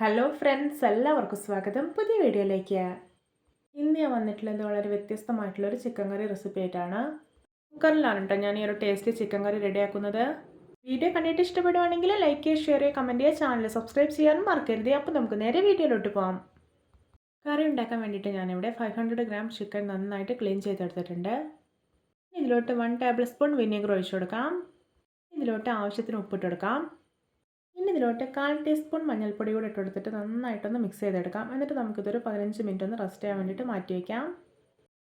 Hello friends എല്ലാവർക്കും സ്വാഗതം. പുതിയ വീഡിയോയിലേക്ക്. ഇന്ന് ഞാൻ വന്നിട്ടുള്ളത് വളരെ വ്യത്യസ്തമായിട്ടുള്ള ഒരു ചിക്കൻ കറി റെസിപ്പി ആയിട്ടാണ്. കുക്കറിലാണ് കേട്ടോ ഞാൻ ഈ ഒരു ടേസ്റ്റി ചിക്കൻ കറി റെഡിയാക്കുന്നത് വീഡിയോ കണ്ടിട്ട് ഇഷ്ടപ്പെടുവാണെങ്കിൽ ലൈക്ക് ചെയ്യുക ഷെയർ ചെയ്യുക കമന്റ് ചെയ്യുക ചാനൽ സബ്സ്ക്രൈബ് ചെയ്യാനും മറക്കരുത്. അപ്പോൾ നമുക്ക് നേരെ വീഡിയോയിലോട്ട് പോകാം കറി ഉണ്ടാക്കാൻ വേണ്ടിയിട്ട് ഞാനിവിടെ ഫൈവ് ഹൺഡ്രഡ് ഗ്രാം ചിക്കൻ നന്നായിട്ട് ക്ലീൻ ചെയ്തെടുത്തിട്ടുണ്ട്. ഇതിലോട്ട് വൺ ടേബിൾ സ്പൂൺ വിനീഗർ ഒഴിച്ചു കൊടുക്കാം. ഇതിലോട്ട് ആവശ്യത്തിന് ഉപ്പിട്ട് കൊടുക്കാം. ഇനി ഇതിലോട്ട് കാൽ ടീസ്പൂൺ മഞ്ഞൾപ്പൊടി കൂടെ ഇട്ട് കൊടുത്തിട്ട് നന്നായിട്ടൊന്ന് മിക്സ് ചെയ്തെടുക്കാം. എന്നിട്ട് നമുക്കിതൊരു പതിനഞ്ച് മിനിറ്റ് ഒന്ന് റെസ്റ്റ് ചെയ്യാൻ വേണ്ടിയിട്ട് മാറ്റി വയ്ക്കാം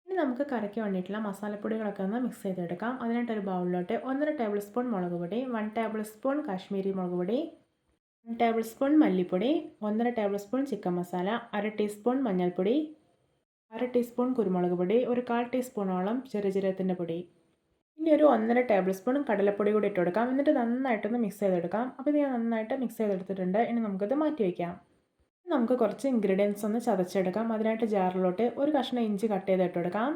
ഇനി നമുക്ക് കറിക്ക് വേണ്ടിയിട്ടുള്ള മസാലപ്പൊടികളൊക്കെ ഒന്ന് മിക്സ് ചെയ്തെടുക്കാം. അതിനായിട്ടൊരു ബൗളിലോട്ട് ഒന്നര ടേബിൾ സ്പൂൺ മുളക് പൊടി വൺ ടേബിൾ സ്പൂൺ കാശ്മീരി മുളക് പൊടി വൺ ടേബിൾ സ്പൂൺ മല്ലിപ്പൊടി ഒന്നര ടേബിൾ സ്പൂൺ ചിക്കൻ മസാല അര ടീസ്പൂൺ മഞ്ഞൾപ്പൊടി അര ടീസ്പൂൺ കുരുമുളക് പൊടി ഒരു കാൽ ടീസ്പൂണോളം ചെറുജീരകത്തിന്റെ പൊടി. ഇനി ഒരു ഒന്നര ടേബിൾ സ്പൂണും കടലപ്പൊടി കൂടി ഇട്ട് കൊടുക്കാം എന്നിട്ട് നന്നായിട്ടൊന്ന് മിക്സ് ചെയ്തെടുക്കാം. അപ്പോൾ ഇത് ഞാൻ നന്നായിട്ട് മിക്സ് ചെയ്തെടുത്തിട്ടുണ്ട്. ഇനി നമുക്കത് മാറ്റി വയ്ക്കാം നമുക്ക് കുറച്ച് ഇൻഗ്രീഡിയൻസ് ഒന്ന് ചതച്ചെടുക്കാം. അതിനായിട്ട് ജാറിലോട്ട് ഒരു കഷ്ണം ഇഞ്ചി കട്ട് ചെയ്ത് ഇട്ട് കൊടുക്കാം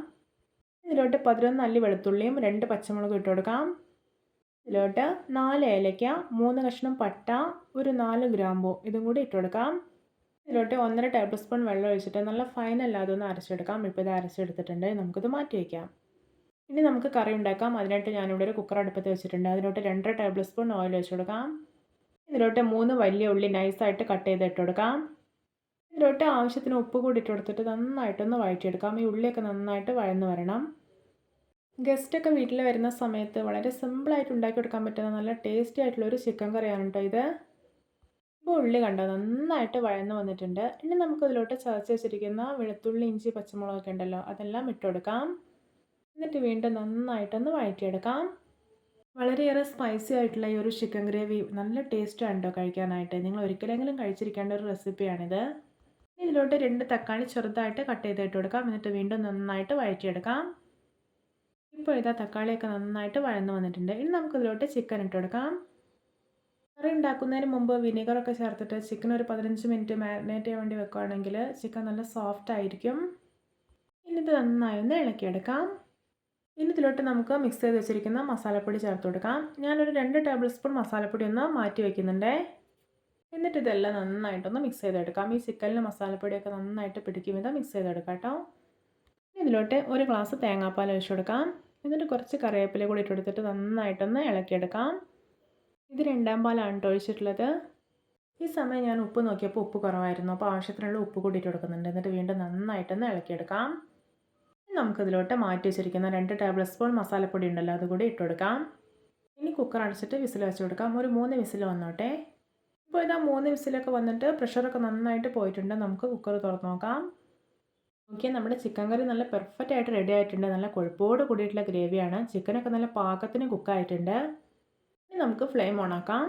ഇതിലോട്ട് പതിനൊന്ന് അല്ലി വെളുത്തുള്ളിയും രണ്ട് പച്ചമുളകും ഇട്ട് കൊടുക്കാം ഇതിലോട്ട് നാല് ഏലയ്ക്ക മൂന്ന് കഷ്ണം പട്ട ഒരു നാല് ഗ്രാമ്പൂ ഇതും കൂടി ഇട്ട് കൊടുക്കാം ഇതിലോട്ട് ഒന്നര ടേബിൾ സ്പൂൺ വെള്ളം ഒഴിച്ചിട്ട് നല്ല ഫൈൻ അല്ലാതെ ഒന്ന് അരച്ചെടുക്കാം. ഇപ്പോൾ ഇത് അരച്ചെടുത്തിട്ടുണ്ട്. നമുക്കിത് മാറ്റി വയ്ക്കാം ഇനി നമുക്ക് കറി ഉണ്ടാക്കാം. അതിനായിട്ട് ഞാനിവിടെ ഒരു കുക്കർ അടുപ്പത്ത് വെച്ചിട്ടുണ്ട്. അതിലോട്ട് രണ്ടര ടേബിൾ സ്പൂൺ ഓയിൽ വെച്ച് കൊടുക്കാം. ഇതിലോട്ട് മൂന്ന് വലിയ ഉള്ളി നൈസായിട്ട് കട്ട് ചെയ്ത് ഇട്ട് കൊടുക്കാം. ഇതിലോട്ട് ആവശ്യത്തിന് ഉപ്പ് കൂടി ഇട്ട് കൊടുത്തിട്ട് നന്നായിട്ടൊന്ന് വഴറ്റിയെടുക്കാം. ഈ ഉള്ളിയൊക്കെ നന്നായിട്ട് വഴന്ന് വരണം. ഗസ്റ്റൊക്കെ വീട്ടിൽ വരുന്ന സമയത്ത് വളരെ സിമ്പിളായിട്ട് ഉണ്ടാക്കി കൊടുക്കാൻ പറ്റുന്ന നല്ല ടേസ്റ്റി ആയിട്ടുള്ള ഒരു ചിക്കൻ കറിയാണ് കേട്ടോ ഇത്. ഇപ്പോൾ ഉള്ളി കണ്ടോ? നന്നായിട്ട് വഴന്ന് വന്നിട്ടുണ്ട്. ഇനി നമുക്കിതിലോട്ട് ചതച്ച് വെച്ചിരിക്കുന്ന വെളുത്തുള്ളി ഇഞ്ചി പച്ചമുളകൊക്കെ ഉണ്ടല്ലോ അതെല്ലാം ഇട്ട് കൊടുക്കാം. എന്നിട്ട് വീണ്ടും നന്നായിട്ടൊന്ന് വഴറ്റിയെടുക്കാം. വളരെയേറെ സ്പൈസി ആയിട്ടുള്ള ഈ ഒരു ചിക്കൻ ഗ്രേവി നല്ല ടേസ്റ്റാണ് കേട്ടോ കഴിക്കാനായിട്ട്. നിങ്ങൾ ഒരിക്കലെങ്കിലും കഴിച്ചിരിക്കേണ്ട ഒരു റെസിപ്പിയാണിത് ഇതിലോട്ട് രണ്ട് തക്കാളി ചെറുതായിട്ട് കട്ട് ചെയ്തിട്ട് കൊടുക്കാം. എന്നിട്ട് വീണ്ടും നന്നായിട്ട് വഴറ്റിയെടുക്കാം. ഇപ്പോൾ ഇതാ തക്കാളിയൊക്കെ നന്നായിട്ട് വഴന്ന് വന്നിട്ടുണ്ട്. ഇനി നമുക്കിതിലോട്ട് ചിക്കൻ ഇട്ട് കൊടുക്കാം. കറി ഉണ്ടാക്കുന്നതിന് മുമ്പ് വിനീഗറൊക്കെ ചേർത്തിട്ട് ചിക്കൻ ഒരു പതിനഞ്ച് മിനിറ്റ് മാരിനേറ്റ് ചെയ്യാൻ വേണ്ടി വെക്കുകയാണെങ്കിൽ ചിക്കൻ നല്ല സോഫ്റ്റ് ആയിരിക്കും. ഇനി ഇത് നന്നായി ഒന്ന് ഇളക്കിയെടുക്കാം. ഇനി ഇതിലോട്ട് നമുക്ക് മിക്സ് ചെയ്ത് വെച്ചിരിക്കുന്ന മസാലപ്പൊടി ചേർത്ത് കൊടുക്കാം. ഞാനൊരു രണ്ട് ടേബിൾ സ്പൂൺ മസാലപ്പൊടി ഒന്ന് മാറ്റി വയ്ക്കുന്നുണ്ട് എന്നിട്ട് ഇതെല്ലാം നന്നായിട്ടൊന്ന് മിക്സ് ചെയ്തെടുക്കാം. ഈ ചിക്കനിൽ മസാലപ്പൊടിയൊക്കെ നന്നായിട്ട് പിടിക്കും. വിധം മിക്സ് ചെയ്തെടുക്കാം കേട്ടോ. ഇതിലോട്ട് ഒരു ഗ്ലാസ് തേങ്ങാപ്പാൽ ഒഴിച്ചു കൊടുക്കാം. എന്നിട്ട് കുറച്ച് കറിവേപ്പില കൂടി ഇട്ടെടുത്തിട്ട് നന്നായിട്ടൊന്ന് ഇളക്കിയെടുക്കാം. ഇത് രണ്ടാം പാലാണ് ഒഴിച്ചിട്ടുള്ളത്. ഈ സമയം ഞാൻ ഉപ്പ് നോക്കിയപ്പോൾ ഉപ്പ് കുറവായിരുന്നു. അപ്പോൾ ആവശ്യത്തിനുള്ള ഉപ്പ് കൂടി ഇട്ട് കൊടുക്കുന്നുണ്ട്. എന്നിട്ട് വീണ്ടും നന്നായിട്ടൊന്ന് ഇളക്കിയെടുക്കാം. നമുക്കിതിലോട്ട് മാറ്റി വെച്ചിരിക്കുന്ന രണ്ട് ടേബിൾ സ്പൂൺ മസാലപ്പൊടി ഉണ്ടല്ലോ അതുകൂടി ഇട്ട് കൊടുക്കാം ഇനി കുക്കർ അടച്ചിട്ട് വിസിൽ വെച്ച് കൊടുക്കാം. ഒരു മൂന്ന് വിസിൽ വന്നോട്ടെ. ഇപ്പോൾ ഇതാ മൂന്ന് വിസിലൊക്കെ വന്നിട്ട് പ്രഷറൊക്കെ നന്നായിട്ട് പോയിട്ടുണ്ട്. നമുക്ക് കുക്കർ തുറന്ന് നോക്കാം. നോക്കിയാൽ നമ്മുടെ ചിക്കൻ കറി നല്ല പെർഫെക്റ്റ് ആയിട്ട് റെഡി ആയിട്ടുണ്ട്. നല്ല കൊഴുപ്പോട് കൂടിയിട്ടുള്ള ഗ്രേവിയാണ് ചിക്കനൊക്കെ നല്ല പാകത്തിന് കുക്കായിട്ടുണ്ട് ഇനി നമുക്ക് ഫ്ലെയിം ഓണാക്കാം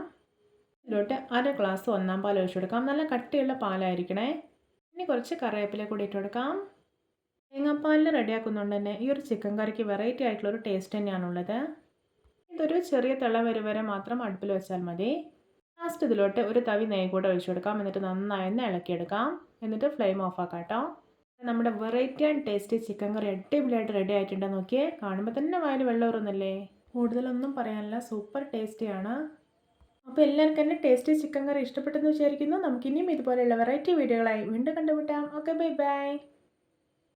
ഇതിലോട്ട് അര ഗ്ലാസ് ഒന്നാം പാൽ ഒഴിച്ചു കൊടുക്കാം. നല്ല കട്ടിയുള്ള പാലായിരിക്കണേ. ഇനി കുറച്ച് കറിവേപ്പില കൂടി ഇട്ട് കൊടുക്കാം. തേങ്ങാപ്പാലിൽ റെഡിയാക്കുന്നതുകൊണ്ട് തന്നെ ഈ ഒരു ചിക്കൻ കറിക്ക് വെറൈറ്റി ആയിട്ടുള്ള ഒരു ടേസ്റ്റ് തന്നെയാണ് തന്നെയാണുള്ളത്. ഇതൊരു ചെറിയ തിള വരെ വരെ മാത്രം അടുപ്പിൽ വെച്ചാൽ മതി. ലാസ്റ്റ് ഇതിലോട്ട് ഒരു തവി നെയ്യ് കൂടെ ഒഴിച്ചു കൊടുക്കാം. എന്നിട്ട് നന്നായി ഒന്ന് ഇളക്കിയെടുക്കാം. എന്നിട്ട് ഫ്ലെയിം ഓഫ് ആക്കാം കേട്ടോ. നമ്മുടെ variety and tasty chicken curry അടിപൊളിയായിട്ട് റെഡി ആയിട്ടുണ്ട്. നോക്കിയേ കാണുമ്പോൾ തന്നെ വായിൽ വെള്ളം ഉറന്നല്ലേ കൂടുതലൊന്നും പറയാനില്ല. സൂപ്പർ ടേസ്റ്റിയാണ് അപ്പോൾ എല്ലാവർക്കും എന്റെ ടേസ്റ്റി ചിക്കൻ കറി ഇഷ്ടപ്പെട്ടെന്ന് വിചാരിക്കുന്നു. നമുക്കിനിയും ഇതുപോലെയുള്ള വെറൈറ്റി വീഡിയോകളായി വീണ്ടും കണ്ടുമുട്ടാം. Okay bye bye